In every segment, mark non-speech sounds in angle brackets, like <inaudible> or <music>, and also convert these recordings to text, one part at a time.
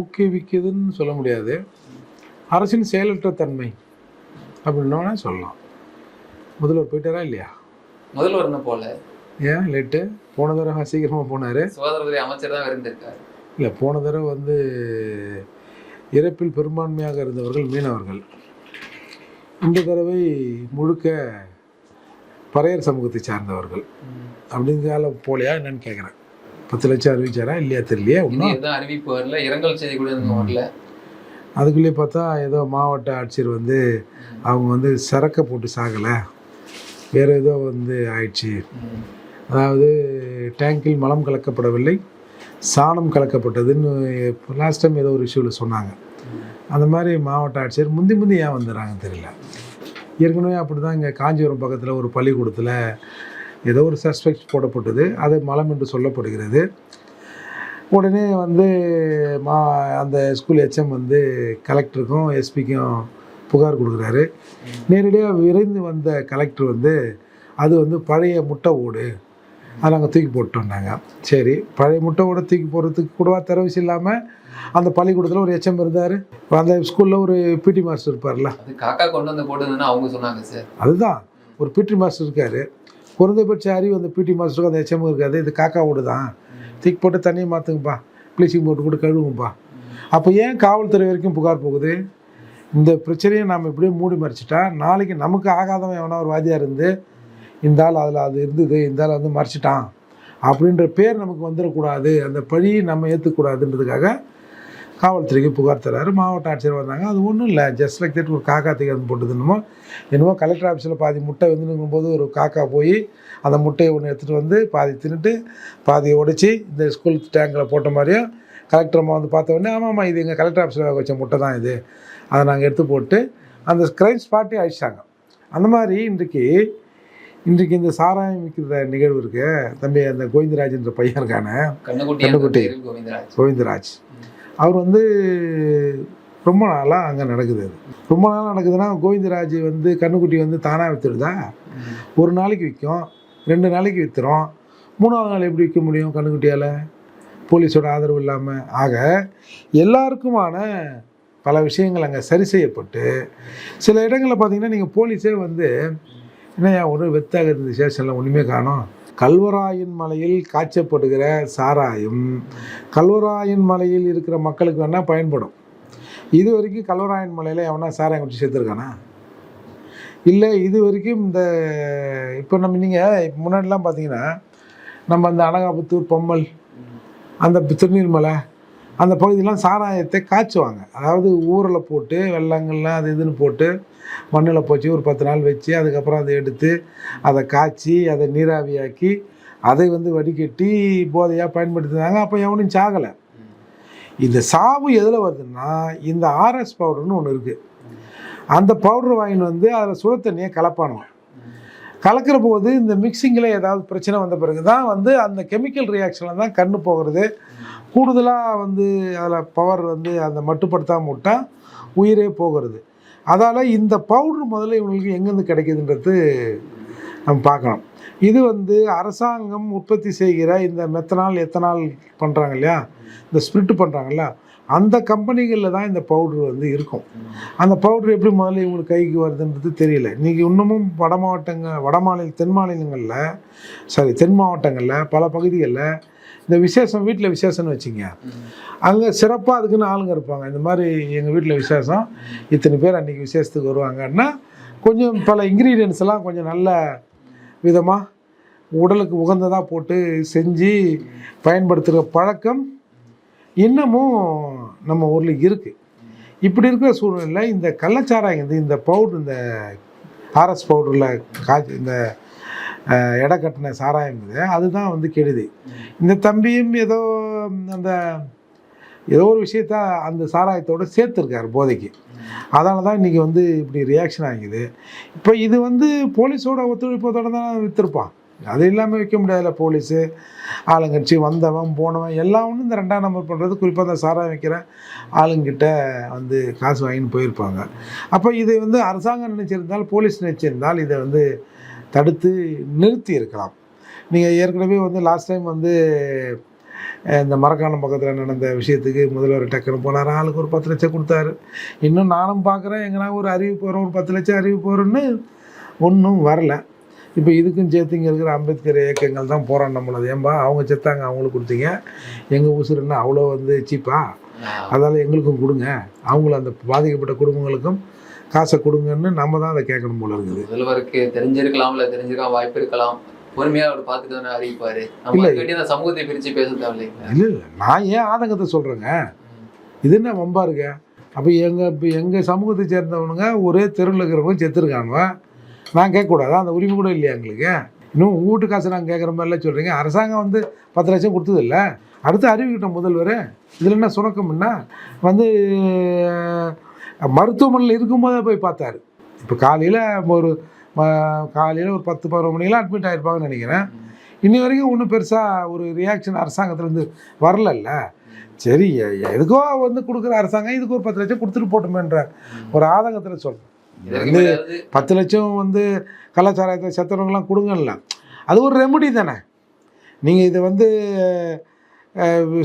ஊக்குவிக்குதுன்னு சொல்ல முடியாது. அரசின் செயலற்ற தன்மை அப்படின்னா சொல்லலாம். முதல்வர் போயிட்டாரா இல்லையா? முதல்வர் என்ன போல. ஏன்? லேட்டு. போன தடவை சீக்கிரமாக போனார். சுகாதாரத்துறை அமைச்சர் தான் இருந்திருக்காரு இல்லை போன தடவை வந்து இறப்பில் பெரும்பான்மையாக இருந்தவர்கள் மீனவர்கள். இந்த தடவை முழுக்க பறையர் சமூகத்தை சார்ந்தவர்கள். அப்படிங்கால போலையா என்னன்னு கேட்குறேன் பத்து லட்சம் அறிவிச்சாரா இல்லையா தெரியலையே இன்னும் எதுவும் அறிவிப்பு வரல. இரங்கல் செய்தி கூட இன்னும் வரல. அதுக்குள்ளேயே பார்த்தா ஏதோ மாவட்ட ஆட்சியர் வந்து அவங்க வந்து சரக்கை போட்டு சாகலை. வேறு ஏதோ வந்து ஆயிடுச்சு. அதாவது டேங்கில் மலம் கலக்கப்படவில்லை சாணம் கலக்கப்பட்டதுன்னு லாஸ்ட் டைம் ஏதோ ஒரு இஷ்யூவில் சொன்னாங்க. அந்த மாதிரி மாவட்ட ஆட்சியர் முந்தி முந்தி ஏன் வந்துடுறாங்கன்னு தெரியல. ஏற்கனவே அப்படி தான் இங்கே காஞ்சிபுரம் பக்கத்தில் ஒரு பள்ளிக்கூடத்தில் ஏதோ ஒரு சஸ்பெக்ட் போடப்பட்டது. அது மலம் என்று சொல்லப்படுகிறது. உடனே வந்து மா அந்த ஸ்கூல் ஹெச்எம் வந்து கலெக்டருக்கும் எஸ்பிக்கும் புகார் கொடுக்குறாரு. நேரடியாக விரைந்து வந்த கலெக்டர் வந்து அது வந்து பழைய முட்டை ஓடு. அதை நாங்கள் தூக்கி போட்டோம்னாங்க சரி பழைய முட்டை ஓட தூக்கி போடுறதுக்கு கூடவா தரவிச்சு இல்லாமல் அந்த பள்ளிக்கூடத்தில் ஒரு எச்எம் இருந்தார். அந்த ஸ்கூலில் ஒரு பிடி மாஸ்டர் இருப்பார்ல. காக்கா கொண்டு வந்து போடுதுன்னு அவங்க சொன்னாங்க சார் அதுதான். ஒரு பிடி மாஸ்டர் இருக்கார். குறைந்தபட்ச அறிவு அந்த பிடி மாஸ்டருக்கும் அந்த எச்எம் இருக்காது. இது காக்கா ஓடு தான் தூக்கி போட்டு தண்ணியை மாற்றுங்கப்பா ப்ளீச்சிங் போட்டு கூட கழுவுங்கப்பா. அப்போ ஏன் காவல்துறை வரைக்கும் புகார் போகுது? இந்த பிரச்சனையை நாம் இப்படியே மூடி மறைச்சிட்டா நாளைக்கு நமக்கு ஆகாதவன் எவனா ஒரு வாதியாக இருந்து இந்த ஆள் அதில் அது இருந்தது இந்த ஆள் வந்து மறைச்சிட்டான். அப்படின்ற பேர் நமக்கு வந்துடக்கூடாது. அந்த பழியை நம்ம ஏற்றுக்கூடாதுன்றதுக்காக காவல்துறைக்கு புகார் தராரு மாவட்ட ஆட்சியர் வந்தாங்க அது ஒன்றும் இல்லை. ஜஸ்ட் லைக் தட் ஒரு காக்கா தூக்கி போட்டது என்னமோ. என்னமோ கலெக்டர் ஆஃபீஸில் பாதி முட்டை வந்து போது ஒரு காக்கா போய் அந்த முட்டையை ஒன்று எடுத்துகிட்டு வந்து பாதி தின்னுட்டு பாதியை உடைச்சி இந்த ஸ்கூல் டேங்கில் போட்ட மாதிரியும் கலெக்டர் அம்மா வந்து பார்த்த உடனே ஆமாம்மா இது எங்கள் கலெக்டர் ஆஃபீஸில் வச்ச முட்டை தான் இது. அதை நாங்கள் எடுத்து போட்டு அந்த கிரைம் ஸ்பாட்டே அழிச்சிட்டாங்க. அந்த மாதிரி இன்றைக்கு இன்றைக்கு இந்த சாராயம் விற்கிற நிகழ்வு இருக்கு. தம்பி அந்த கோவிந்தராஜ்ன்ற பையன் இருக்கானே. கண்ணுக்குட்டி. என்ற கோவிந்தராஜ். கோவிந்தராஜ். அவர் வந்து ரொம்ப நாளாக அங்கே நடக்குது அது. ரொம்ப நாளாக நடக்குதுன்னா கோவிந்தராஜ் வந்து கண்ணுக்குட்டி வந்து தானாக விற்றுடுதா ஒரு நாளைக்கு விற்கும் ரெண்டு நாளைக்கு விற்றுரும் மூணாவது நாள் எப்படி விற்க முடியும் கண்ணுக்குட்டியால்? போலீஸோட ஆதரவு இல்லாமல் ஆக எல்லாருக்குமான பல விஷயங்கள் அங்கே சரி செய்யப்பட்டு சில இடங்களில் பார்த்தீங்கன்னா நீங்கள் போலீஸே வந்து என்னையா ஒரு வெத்தாக இருந்த ஸ்டேஷனில் ஒன்றுமே காணும். கல்வராயன் மலையில் காய்ச்சப்படுகிற சாராயம் கல்வராயன் மலையில் இருக்கிற மக்களுக்கு வேணால் பயன்படும். இது வரைக்கும் கல்வராயன் மலையில் எவனா சாராயம் குடிச்சு சேர்த்துருக்கானா இல்லை இது வரைக்கும் இந்த இப்போ நம்ம நீங்கள் முன்னாடிலாம் பார்த்தீங்கன்னா நம்ம அந்த அனகாபுத்தூர் பொம்மல் அந்த திருநீர்மலை அந்த பகுதியெலாம் சாராயத்தை காய்ச்சுவாங்க. அதாவது ஊரில் போட்டு வெள்ளங்கள்லாம் அது இதுன்னு போட்டு மண்ணில் போச்சு ஒரு பத்து நாள் வச்சு அதுக்கப்புறம் அதை எடுத்து அதை காய்ச்சி அதை நீராவியாக்கி அதை வந்து வடிகட்டி போதையாக பயன்படுத்தினாங்க. அப்போ எவனும் சாகலை. இந்த சாவு எதில் வருதுன்னா இந்த ஆர்எஸ் பவுடர்னு ஒன்று இருக்குது அந்த பவுடர் வாங்கின்னு வந்து அதில் சுட தண்ணியை கலப்பானுங்க கலக்கிற போது இந்த மிக்சிங்கில் ஏதாவது பிரச்சனை வந்த பிறகு தான் வந்து அந்த கெமிக்கல் ரியாக்ஷனில் தான் கண்ணு போகிறது. கூடுதலாக வந்து அதில் பவர் வந்து அந்த மட்டுப்படுத்தாமல் விட்டால் உயிரே போகிறது. அதால் இந்த பவுடர் முதல்ல இவங்களுக்கு எங்கேருந்து கிடைக்குதுன்றது நம்ம பார்க்கணும். இது வந்து அரசாங்கம் உற்பத்தி செய்கிற இந்த மெத்தனால் எத்தனால் பண்ணுறாங்க இல்லையா? இந்த ஸ்பிரிட் பண்ணுறாங்கல்ல அந்த கம்பெனிகளில் தான் இந்த பவுடர் வந்து இருக்கும். அந்த பவுடர் எப்படி முதல்ல இவங்களுக்கு கைக்கு வருதுன்றது தெரியல. இன்றைக்கி இன்னமும் வட மாவட்டங்கள் வட மாநில தென் மாநிலங்களில் சாரி தென் மாவட்டங்களில் பல பகுதிகளில் இந்த விசேஷம் வீட்டில் விசேஷம்னு வச்சுங்க. அங்கே சிறப்பாக அதுக்குன்னு ஆளுங்க இருப்பாங்க. இந்த மாதிரி எங்கள் வீட்டில் விசேஷம் இத்தனை பேர் அன்றைக்கி விசேஷத்துக்கு வருவாங்கன்னா கொஞ்சம் பல இன்க்ரீடியன்ஸ் எல்லாம் கொஞ்சம் நல்ல விதமாக உடலுக்கு உகந்ததாக போட்டு செஞ்சு பயன்படுத்துகிற பழக்கம் இன்னமும் நம்ம ஊரில் இருக்குது இப்படி இருக்கிற சூழ்நிலையில் இந்த கள்ளச்சாராயம் இந்த பவுடர் இந்த ஆர்எஸ் பவுடரில் காய்ச்சி இந்த எடை கட்டின சாராயம் அதுதான் வந்து கெடுதி. இந்த தம்பியும் ஏதோ அந்த ஏதோ ஒரு விஷயத்த அந்த சாராயத்தோட சேர்த்துருக்காரு போதைக்கு. அதனால தான் இன்றைக்கி வந்து இப்படி ரியாக்ஷன் ஆகிக்குது இப்போ இது வந்து போலீஸோட ஒத்துழைப்பத்தோட தான் விற்றுருப்பான் அது இல்லாமல் வைக்க முடியாதுல்ல போலீஸு. ஆளுங்கட்சி வந்தவன் போனவன் எல்லாம் ஒன்றும் இந்த ரெண்டாம் நம்பர் பண்ணுறது குறிப்பாக இந்த சாராயம் வைக்கிற ஆளுங்கிட்ட வந்து காசு வாங்கின்னு போயிருப்பாங்க. அப்போ இதை வந்து அரசாங்கம் நினச்சிருந்தால் போலீஸ் நினச்சிருந்தால் இதை வந்து தடுத்து நிறுத்தி இருக்கலாம். நீங்கள் ஏற்கனவே வந்து லாஸ்ட் டைம் வந்து இந்த மரக்காணம் பக்கத்தில் நடந்த விஷயத்துக்கு முதல்வர் டக்குன்னு போனார். ஆளுக்கு ஒரு பத்து லட்சம் கொடுத்தாரு. இன்னும் நானும் பார்க்குறேன் எங்கன்னா ஒரு அறிவிப்பு வரும் ஒரு பத்து லட்சம் அறிவிப்பு வரும்னு ஒன்றும் வரல. இப்போ இதுக்கும் சேர்த்து இங்கே இருக்கிற அம்பேத்கர் இயக்கங்கள் தான் போராட்டம் பண்ணது. ஏன்பா? அவங்க செத்தாங்க அவங்களுக்கு கொடுத்தீங்க. எங்கள் உசுர் என்ன? அவ்வளோ வந்து சீப்பா? அதால் எங்களுக்கும் கொடுங்க. அவங்களும் அந்த பாதிக்கப்பட்ட குடும்பங்களுக்கும் காசை கொடுங்கன்னு நம்ம தான் அதை கேட்கணும் போல இருக்குது. முதல்வருக்கு தெரிஞ்சிருக்கலாம் இல்ல தெரிஞ்சிருக்கலாம் வாய்ப்பு இருக்கலாம். பொறுமையா அவர் பார்த்துட்டு தானே அறிவிப்பாரு. இல்ல. அந்த சமூகத்தை பிரிச்சு பேச தேவையில்லைங்க இல்லை இல்லை. நான் ஏன் ஆதங்கத்தை சொல்கிறேங்க இது என்ன வம்பா இருக்க? அப்போ எங்கள் இப்போ எங்கள் சமூகத்தை சேர்ந்தவனுங்க ஒரே தெருவில் இருக்கிறவங்க செத்துருக்கானுவ? நான் கேட்கக்கூடாது. அந்த உரிமை கூட இல்லையா எங்களுக்கு? இன்னும் உங்கள் வீட்டு காசு நாங்கள் கேட்குற மாதிரிலாம் சொல்கிறீங்க அரசாங்கம் வந்து பத்து லட்சம் கொடுத்ததில்ல. அடுத்து அறிவிக்கிட்டோம் முதல்வர் இதில் என்ன சுணக்கம்னா வந்து மருத்துவமனையில் இருக்கும்போதே போய் பார்த்தாரு. இப்போ காலையில் ஒரு காலையில் ஒரு பத்து பதினொரு மணிக்கெலாம் அட்மிட் ஆகிருப்பாங்கன்னு நினைக்கிறேன். இன்னி வரைக்கும் ஒன்றும் பெருசாக ஒரு ரியாக்ஷன் அரசாங்கத்துலேருந்து வரலல்ல. சரி எதுக்கோ வந்து கொடுக்குற அரசாங்கம் இதுக்கு ஒரு பத்து லட்சம் கொடுத்துட்டு போட்டோமேன்ற ஒரு ஆதங்கத்தில் சொல்கிறேன் வந்து பத்து லட்சம் வந்து கலாச்சாரத்தை செத்தவங்களாம் கொடுங்கல்ல அது ஒரு ரெமெடி தானே. நீங்கள் இதை வந்து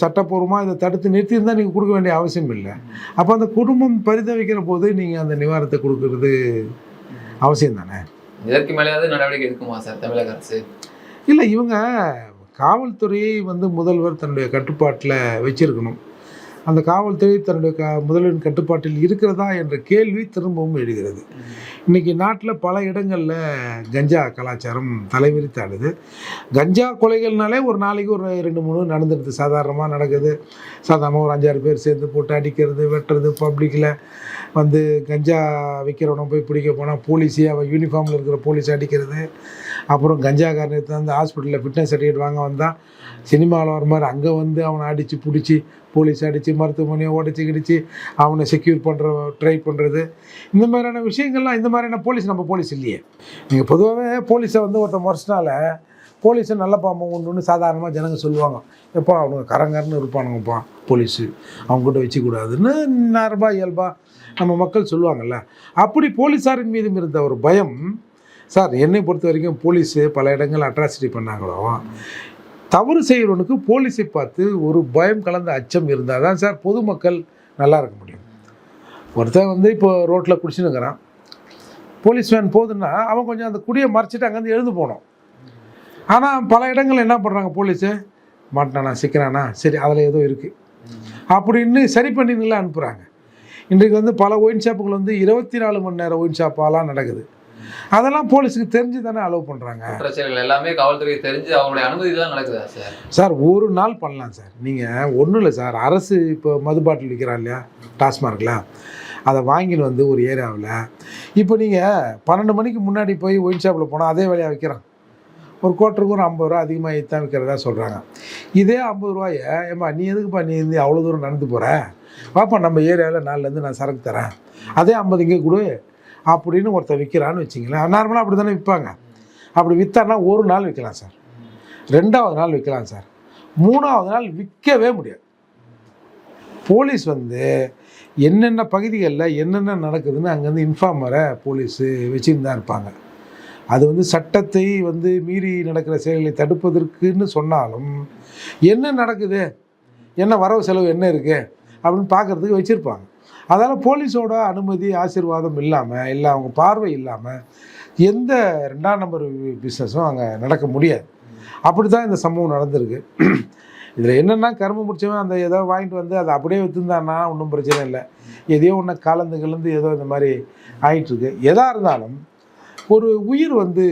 சட்டப்பூர்வமாக இதை தடுத்து நிறுத்தியிருந்தால் நீங்கள் கொடுக்க வேண்டிய அவசியம் இல்லை. அப்போ அந்த குடும்பம் பரிதவிக்கிற போது நீங்கள் அந்த நிவாரணத்தை கொடுக்கறது அவசியம் தானே? இதற்கு மேலேயாவது நடவடிக்கை எடுக்குமா சார் தமிழக அரசு? இல்லை இவங்க காவல்துறையை வந்து முதல்வர் தன்னுடைய கட்டுப்பாட்டில் வச்சிருக்கணும். அந்த காவல்துறை தன்னுடைய க முதல்வரின் கட்டுப்பாட்டில் இருக்கிறதா என்ற கேள்வி திரும்பவும் எழுகிறது. இன்றைக்கி நாட்டில் பல இடங்களில் கஞ்சா கலாச்சாரம் தலைவிரித்தாடுது. கஞ்சா கொலைகள்னாலே ஒரு நாளைக்கு ஒரு ரெண்டு மூணு நடந்துடுது. சாதாரணமாக நடக்குது. சாதாரணமாக ஒரு அஞ்சாறு பேர் சேர்ந்து போட்டு அடிக்கிறது வெட்டுறது பப்ளிக்கில் வந்து கஞ்சா விற்கிறவனை போய் பிடிக்க போனால் போலீஸே அவன் யூனிஃபார்மில் இருக்கிற போலீஸ் அடிக்கிறது. அப்புறம் கஞ்சாக்காரனை வந்து ஹாஸ்பிட்டலில் ஃபிட்னஸ் சர்டிஃபிகேட் வாங்க வந்தான் சினிமாவில் வர மாதிரி அங்கே வந்து அவனை அடித்து பிடிச்சி போலீஸ் அடித்து மருத்துவமனையை உடச்சி கிடிச்சு அவனை செக்யூர் பண்ணுற ட்ரை பண்ணுறது இந்த மாதிரியான விஷயங்கள்லாம் இந்த மாதிரியான போலீஸ் நம்ம போலீஸ் இல்லையே. நீங்கள் பொதுவாகவே போலீஸை வந்து ஒருத்தன் முறைச்சினால போலீஸு நல்ல பாம்பு உண்டுன்னு சாதாரணமாக ஜனங்க சொல்லுவாங்க. எப்போ அவனுங்க கரங்கரன்னு இருப்பானுங்கப்பா போலீஸு. அவங்ககிட்ட வச்சுக்கூடாதுன்னு நார்பா இயல்பா நம்ம மக்கள் சொல்லுவாங்கல்ல. அப்படி போலீஸாரின் மீதும் இருந்த ஒரு பயம் சார் என்னை பொறுத்த வரைக்கும் போலீஸு பல இடங்கள் அட்ராசிட்டி பண்ணாங்களோ தவறு செய்கிறவனுக்கு போலீஸை பார்த்து ஒரு பயம் கலந்த அச்சம் இருந்தால் தான் சார் பொதுமக்கள் நல்லா இருக்க முடியும். ஒருத்தன் வந்து இப்போ ரோட்டில் குடிச்சுன்னுக்கிறான் போலீஸ் வேன் போகுதுன்னா அவன் கொஞ்சம் அந்த குடியை மறைச்சிட்டு அங்கேருந்து எழுந்து போனோம் ஆனால் பல இடங்கள்ல என்ன பண்ணுறாங்க போலீஸு? மாட்டினானா சிக்கிறானா? சரி அதில் ஏதோ இருக்குது அப்படின்னு சரி பண்ணிங்களா அனுப்புகிறாங்க இன்றைக்கு வந்து பல ஒயின் ஷாப்புகள் வந்து இருபத்தி நாலு மணி நேரம் ஒயின் ஷாப்பாலாம் நடக்குது. அதெல்லாம் போலீஸுக்கு தெரிஞ்சு தானே அலோவ் பண்ணுறாங்க எல்லாமே காவல்துறைக்கு தெரிஞ்சு அவங்களுடைய அனுமதி தான் நடக்குதா சார்? சார் ஒரு நாள் பண்ணலாம் சார். நீங்கள் ஒன்றும் இல்லை சார். அரசு இப்போ மது பாட்டில் விற்கிறா இல்லையா? டாஸ்மார்க்கில் அதை வாங்கின்னு வந்து ஒரு ஏரியாவில். இப்போ நீங்கள் பன்னெண்டு மணிக்கு முன்னாடி போய் ஒயின் ஷாப்பில் போனால் அதே வேலையாக விற்கிறான் ஒரு கோட்டருக்கு ஒரு ஐம்பது ரூபா அதிகமாக தான் விற்கிறதா சொல்கிறாங்க இதே ஐம்பது ரூபாயை ஏம்மா நீ எதுக்குப்பா நீ இருந்து அவ்வளோ தூரம் நடந்து போகிற வாப்பா நம்ம ஏரியாவில் நாலுலேருந்து நான் சரக்கு தரேன். அதே ஐம்பது இங்கே கொடு. அப்படின்னு ஒருத்தர் விற்கிறான்னு வச்சிங்களேன். நார்மலாக அப்படி தானே விற்பாங்க அப்படி விற்றான்னா ஒரு நாள் விற்கலாம் சார். ரெண்டாவது நாள் விற்கலாம் சார். மூணாவது நாள் விற்கவே முடியாது. போலீஸ் வந்து என்னென்ன பகுதிகளில் என்னென்ன நடக்குதுன்னு அங்கேருந்து இன்ஃபார்மரை போலீஸு வச்சுன்னு தான் இருப்பாங்க. அது வந்து சட்டத்தை வந்து மீறி நடக்கிற செயல்களை தடுப்பதற்குன்னு சொன்னாலும் என்ன நடக்குது? என்ன வரவு செலவு என்ன இருக்குது அப்படின்னு பார்க்குறதுக்கு வச்சுருப்பாங்க. அதனால் போலீஸோட அனுமதி ஆசீர்வாதம் இல்லாமல் இல்லை அவங்க பார்வை இல்லாமல் எந்த ரெண்டாம் நம்பர் பிஸ்னஸும் அங்கே நடக்க முடியாது. அப்படி தான் இந்த சம்பவம் நடந்திருக்கு. இதில் என்னென்னா கரும்பு முடிச்சவன் அந்த ஏதோ வாங்கிட்டு வந்து அதை அப்படியே விற்றுந்தான்னா ஒன்றும் பிரச்சனை இல்லை. எதையோ ஒன்று கலந்து கலந்து ஏதோ இந்த மாதிரி ஆகிட்டுருக்கு எதாக இருந்தாலும் ஒரு உயிர் வந்து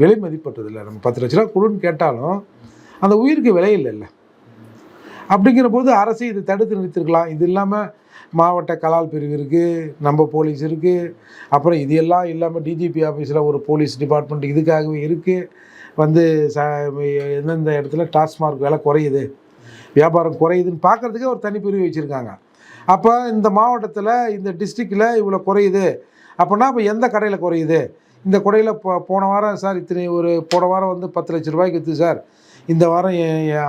விலை மதிப்பட்டதில்லை நம்ம பத்து லட்ச ரூபா கொடுன்னு கேட்டாலும் அந்த உயிருக்கு விலை இல்லைல்ல. அப்படிங்கிற போது அரசு இதை தடுத்து நிறுத்திருக்கலாம். இது இல்லாமல் மாவட்ட கலால் பிரிவு இருக்குது நம்ம போலீஸ் இருக்குது அப்புறம் இது எல்லாம் இல்லாமல் டிஜிபி ஆஃபீஸில் ஒரு போலீஸ் டிபார்ட்மெண்ட் இதுக்காகவே இருக்குது வந்து ச எந்தெந்த இடத்துல டாஸ்மார்க் விலை குறையுது வியாபாரம் குறையுதுன்னு பார்க்குறதுக்கே ஒரு தனி பிரிவு வச்சுருக்காங்க. அப்போ இந்த மாவட்டத்தில் இந்த டிஸ்ட்ரிக்டில் இவ்வளோ குறையுது. அப்படின்னா இப்போ எந்த கடையில் குறையுது? இந்த கடையில் போ போன வாரம் சார் இத்தனை ஒரு போன வாரம் வந்து பத்து லட்ச ரூபாய்க்கு விற்று சார். இந்த வாரம்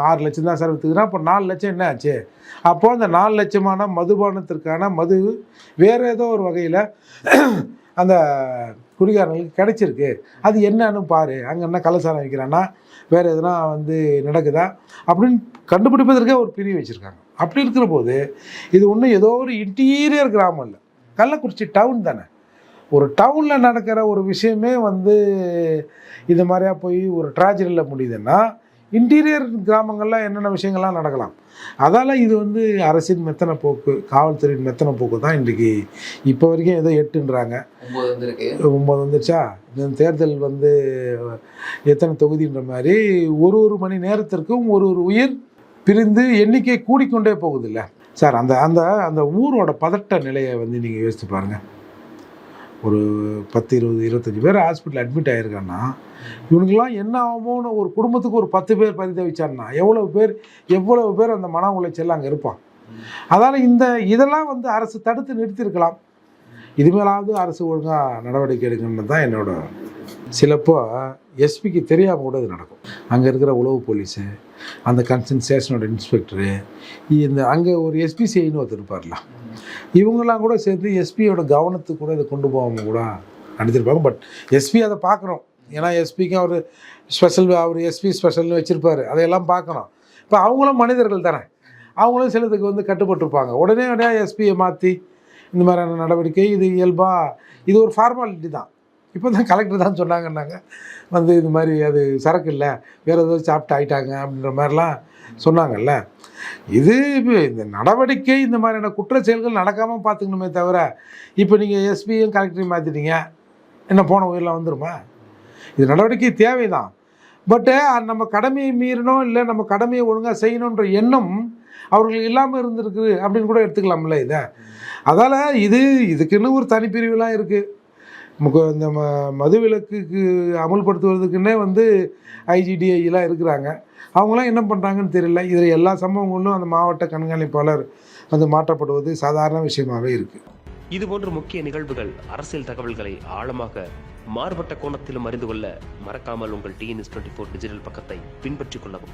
ஆறு லட்சம் தான் சார் விற்றுதுன்னா அப்போ நாலு லட்சம் என்ன ஆச்சு? அப்போது அந்த நாலு லட்சமான மதுபானத்திற்கான மது வேறு ஏதோ ஒரு வகையில் <clears throat> அந்த குடிகாரங்களுக்கு கிடைச்சிருக்கு. அது என்னன்னு பாரு. அங்கே என்ன கள்ளச்சாரம் வைக்கிறான்னா வேறு எதுனா வந்து நடக்குதா? அப்படின்னு கண்டுபிடிப்பதற்கே ஒரு பிரிவு வச்சுருக்காங்க. அப்படி இருக்கிற போது இது ஒன்றும் ஏதோ ஒரு இன்டீரியர் கிராமம் இல்லை. கள்ளக்குறிச்சி டவுன் தானே. ஒரு டவுனில் நடக்கிற ஒரு விஷயமே வந்து இது மாதிரியா போய் ஒரு ட்ராஜடியில் முடியுதுன்னா இன்டீரியர் கிராமங்களில் என்னென்ன விஷயங்கள்லாம் நடக்கலாம். அதால் இது வந்து அரசின் மெத்தன போக்கு காவல்துறையின் மெத்தன போக்கு தான் இன்றைக்கி இப்போ வரைக்கும் ஏதோ எட்டுன்றாங்க. ஒன்பது வந்திருக்கு. ஒம்பது வந்துருச்சா? இந்த தேர்தல் வந்து எத்தனை தொகுதின்ற மாதிரி ஒரு ஒரு மணி நேரத்திற்கும் ஒரு ஒரு உயிர் பிரிந்து எண்ணிக்கை கூடிக்கொண்டே போகுதுல்ல. சார் அந்த அந்த அந்த ஊரோட பதட்ட நிலையை வந்து நீங்கள் யோசித்து பாருங்கள் ஒரு பத்து இருபது இருபத்தஞ்சி பேர் ஹாஸ்பிட்டல் அட்மிட் ஆகிருக்கான்னா இவனுக்கெல்லாம் என்ன ஆகுமோன்னு ஒரு குடும்பத்துக்கு ஒரு பத்து பேர் பரிதவிச்சான்னா எவ்வளவு பேர் எவ்வளவு பேர் அந்த மன உளைச்சல் அங்கே இருப்பான். அதால் இந்த இதெல்லாம் வந்து அரசு தடுத்து நிறுத்தியிருக்கலாம். இதுமேலாவது அரசு ஒழுங்காக நடவடிக்கை எடுக்கணும்னு தான் என்னோட சிலப்போ எஸ்பிக்கு தெரியாமல் கூட இது நடக்கும். அங்கே இருக்கிற உளவு போலீஸு அந்த கன்சர்ன் ஸ்டேஷனோட இன்ஸ்பெக்டரு இந்த அங்கே ஒரு எஸ்பிசிஐன்னு ஒருத்தர் இருப்பார்ல. இவங்கெல்லாம் கூட சேர்த்து எஸ்பியோட கவனத்துக்கு கூட இதை கொண்டு போகாமல் கூட நினச்சிருப்பாங்க பட் எஸ்பி அதை பார்க்குறோம் ஏன்னா எஸ்பிக்கும் அவர் ஸ்பெஷல் அவர் எஸ்பி ஸ்பெஷல்னு வச்சுருப்பார். அதையெல்லாம் பார்க்கணும். இப்போ அவங்களும் மனிதர்கள் தானே. அவங்களும் சிலதுக்கு வந்து கட்டுப்பட்டிருப்பாங்க. உடனே உடனே எஸ்பியை மாற்றி இந்த மாதிரியான நடவடிக்கை இது இயல்பாக இது ஒரு ஃபார்மாலிட்டி தான். இப்போ தான் கலெக்டர் தான் சொன்னாங்கன்னாங்க. வந்து இது மாதிரி அது சரக்கு இல்லை வேறு ஏதோ சாப்பிட்டு ஆயிட்டாங்க அப்படின்ற மாதிரிலாம் சொன்னாங்கல்ல. இது இப்போ இந்த நடவடிக்கை இந்த மாதிரியான குற்ற செயல்கள் நடக்காமல் பார்த்துக்கணுமே தவிர இப்போ நீங்கள் எஸ்பியும் கலெக்டரையும் மாற்றிட்டீங்க என்ன போன உயிரெலாம் வந்துருமா? இது நடவடிக்கை தேவைதான். பட்டு நம்ம கடமையை மீறணும் இல்லை நம்ம கடமையை ஒழுங்காக செய்யணுன்ற எண்ணம் அவர்களுக்கு இல்லாமல் இருந்திருக்கு அப்படின்னு கூட எடுத்துக்கலாம்ல இதை. அதால் இது இதுக்குன்னு ஒரு தனிப்பிரிவுலாம் இருக்குது இந்த ம மதுவிலக்குக்கு அமல்படுத்துவதற்குன்னே வந்து ஐஜிடிஐலாம் இருக்கிறாங்க. அவங்களாம் என்ன பண்ணுறாங்கன்னு தெரியல. இதில் எல்லா சம்பவங்களும் அந்த மாவட்ட கண்காணிப்பாளர் வந்து மாற்றப்படுவது சாதாரண விஷயமாகவே இருக்குது இதுபோன்ற முக்கிய நிகழ்வுகள் அரசியல் தகவல்களை ஆழமாக மாறுபட்ட கோணத்திலும் அறிந்து கொள்ள மறக்காமல் உங்கள் டிஎன்எஸ் டுவெண்ட்டி ஃபோர் டிஜிட்டல் பக்கத்தை பின்பற்றிக் கொள்ளவும்.